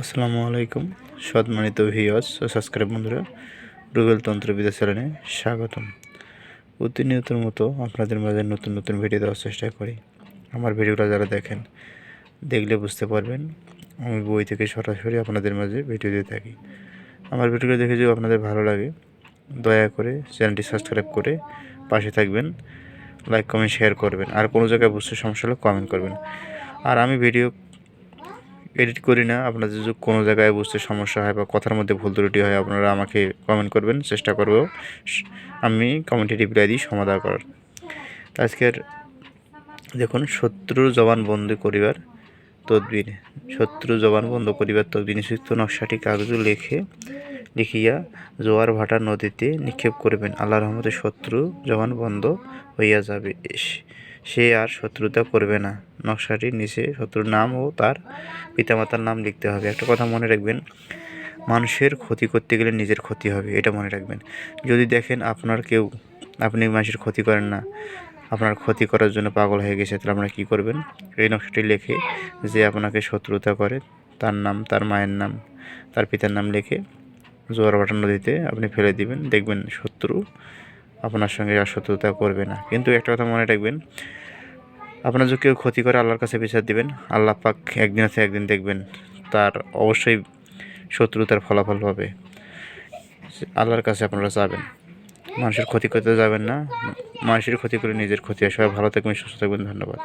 আসসালামু আলাইকুম সম্মানিত ভিওস ও সাবস্ক্রাইব বন্ধুরা, রুবেল তন্ত্রবিদ্যা চ্যানেলে স্বাগতম। প্রতিনিয়তর মতো আপনাদের মাঝে নতুন নতুন ভিডিও দেওয়ার চেষ্টা করি। আমার ভিডিওটা যারা দেখেন, দেখলে বুঝতে পারবেন, আমি বই থেকে সরাসরি আপনাদের মাঝে ভিডিও দিয়ে থাকি। আমার ভিডিওটা দেখে যদি আপনাদের ভালো লাগে, দয়া করে চ্যানেলটি সাবস্ক্রাইব করে পাশে থাকবেন, লাইক, কমেন্ট, শেয়ার করবেন। আর কোনো জায়গায় বুঝতে সমস্যা হলে কমেন্ট করবেন। আর আমি ভিডিও এডিট করি না। আপনাদের যদি কোনো জায়গায় বুঝতে সমস্যা হয় বা কথার মধ্যে ভুল ত্রুটি হয়, আপনারা আমাকে কমেন্ট করবেন, চেষ্টা করব। আমি কমেন্টে রিপ্লাই দিই, সমাধান করার। আজকের, দেখুন, শত্রুর জবান বন্ধ করিবার তদবির। শত্রু জবান বন্ধ করিবার তদবির। নিষিদ্ধ নকশাটি কাগজে লেখে, লিখিয়া জোয়ার ভাটা নদীতে নিক্ষেপ করবেন। আল্লাহ রহমতে শত্রু জবান বন্ধ হইয়া যাবে। সে আর শত্রুতা করবে না। নকশাটির নিচে শত্রুর নাম ও তার পিতামাতার নাম লিখতে হবে। একটা কথা মনে রাখবেন, মানুষের ক্ষতি করতে গেলে নিজের ক্ষতি হবে, এটা মনে রাখবেন। যদি দেখেন আপনার কেউ, আপনি মানুষের ক্ষতি করেন না, আপনার ক্ষতি করার জন্য পাগল হয়ে গেছে, তাহলে আপনারা কী করবেন? এই নকশাটি লিখে যে আপনাকে শত্রুতা করে, তার নাম, তার মায়ের নাম, তার পিতার নাম লিখে জোয়ার ভাটা নদীতে আপনি ফেলে দিবেন। দেখবেন শত্রু আপনার সঙ্গে শত্রুতা করবে না। কিন্তু একটা কথা মনে রাখবেন, আপনার যদি কেউ ক্ষতি করে আল্লাহর কাছে বিচার দিবেন, আল্লাহ পাক একদিন আছে একদিন দেখবেন তার অবশ্যই শত্রুতার ফলাফল হবে আল্লাহর কাছে আপনারা যাবেন। মানুষের ক্ষতি করতে যাবেন না। মানুষের ক্ষতি করে নিজের ক্ষতি হয়। সবাই ভালো থাকবেন, সুস্থ থাকবেন। ধন্যবাদ।